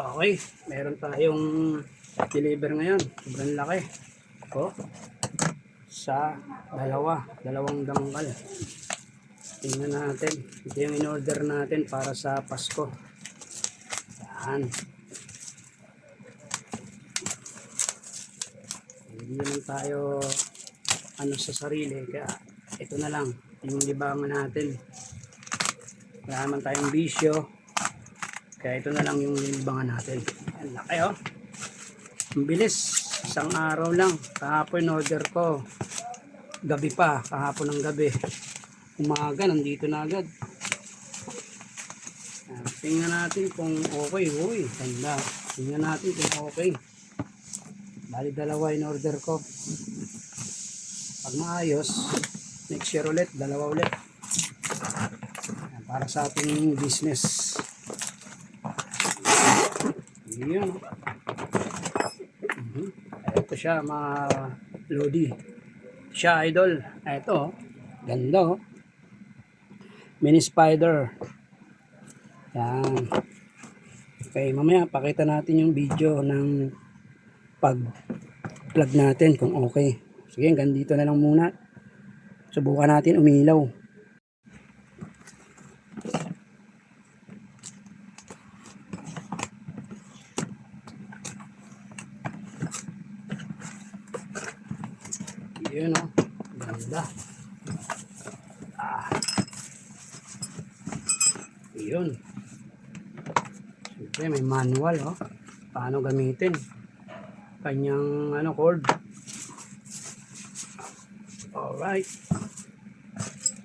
Okay, meron tayong deliver ngayon. Sobrang laki. O, sa dalawa, dalawang dangkal. Tingnan natin. Ito yung in-order natin para sa Pasko. Yan. Hindi naman tayo ano sa sarili. Kaya ito na lang yung libangan natin. Wala naman tayong bisyo. Kaya ito na lang yung libangan natin. Yan, laki oh. Ang bilis. Isang araw lang. Kahapon order ko. Gabi pa. Kahapon ng gabi. Umaga, nandito na agad. Tingnan natin kung okay. Uy, ganda. Tingnan natin kung okay. Bali dalawa in order ko. Pag maayos, next year ulit, dalawa ulit. Para sa ating business. Yun. Mhm. Ito siya mga Lodi. Siya idol. Ito. Ganda oh. Mini spider. Yan. Okay, mamaya pakita natin yung video ng pag plug natin kung okay. Sige, hanggang dito na lang muna. Subukan natin umilaw. Yun o. Ganda. Ah. Yun. Siyempre may manual oh. Paano gamitin. Kanyang ano cord. Alright.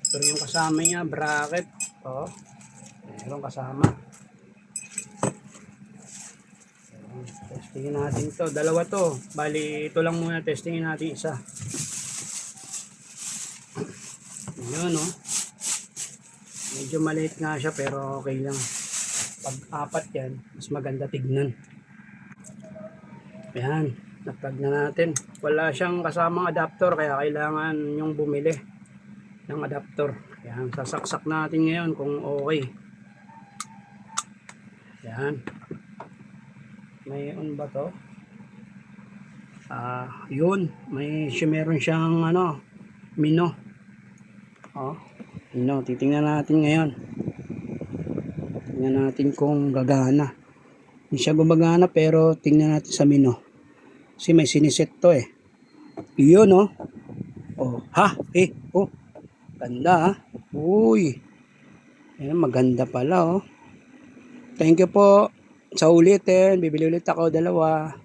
Ito yung kasama niya, bracket. Oh. Meron kasama. Testingin natin to. Dalawa to. Bali, ito lang muna testingin natin isa. Yun, no? Medyo maliit nga siya pero okay lang. Pag apat yan, mas maganda tignan. Ayan, na-plug na natin. Wala siyang kasamang adapter kaya kailangan yung bumili ng adapter. Ayan, sasaksak natin ngayon kung okay. Ayan. May on ba to? Ah, yun. May meron siyang ano, mino. Oh, mino. Titingnan natin ngayon. Tingnan natin kung gagana. Hindi siya gumagana pero tingnan natin sa mino. Kasi may siniset to eh. Yun oh. Oh, ha? Eh, oh. Ganda ah. Uy. Ayan, maganda pala oh. Thank you po. Sa ulitin, bibili ulit ako dalawa.